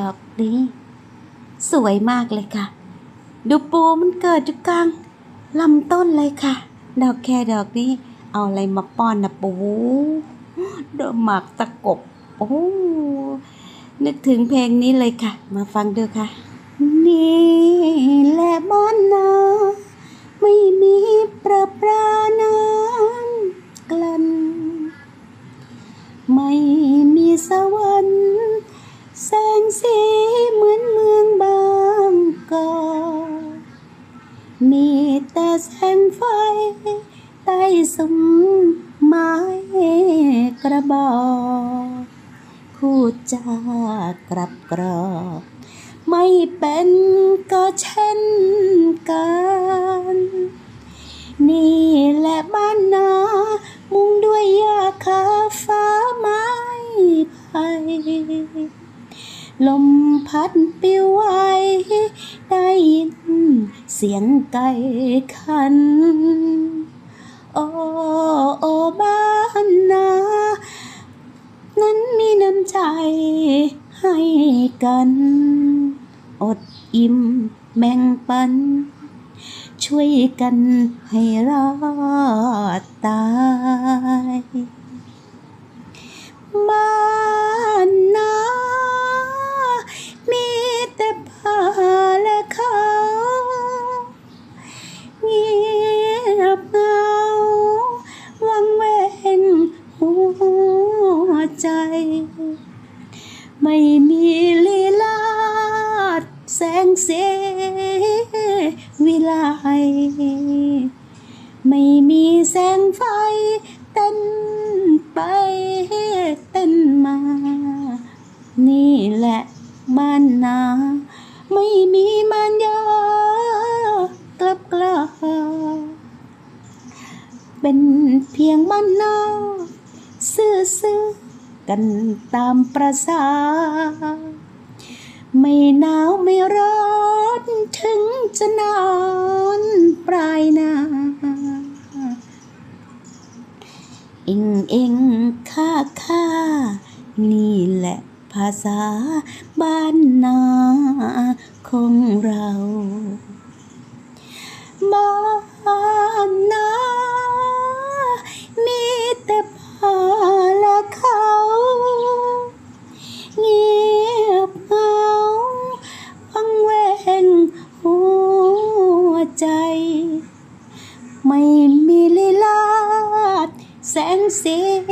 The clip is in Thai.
ดอกนี้ สวยมากเลยค่ะ ดูปูมันเกิดจุกลางลำต้นเลยค่ะ ดอกแครดอกนี้ เอาอะไรมาป้อนนะปูดอกหมากตะกบ โอ้นึกถึงเพลงนี้เลยค่ะ มาฟังดูค่ะ นี่ แสงสีเหมือนเมืองบางกอกมีแต่แสงไฟ ใต้สมไม้กระบอกพูดจากรับกรอกไม่เป็นก็เช่นกัน ลมพัดปิวไหวได้ยินเสียงไก่ขัน โอ้โอบ้านนานั้นมีน้ำใจให้กัน อดอิ่มแบ่งปัน ช่วยกันให้รอดตาย ไม่มีลีลาดแสงเสวิไลไม่มีแสงไฟเต้นไปเต้นมา นี่แหละบ้านนา ไม่มีมันยากลับกลาเป็นเพียงบ้านนอซื่อ กันตามประสา ไม่หนาวไม่ร้อนถึงจะนอนปลายนาเอ็งเอ็งข้าข้านี่แหละภาษาบ้านนาของเรา May mililat sensei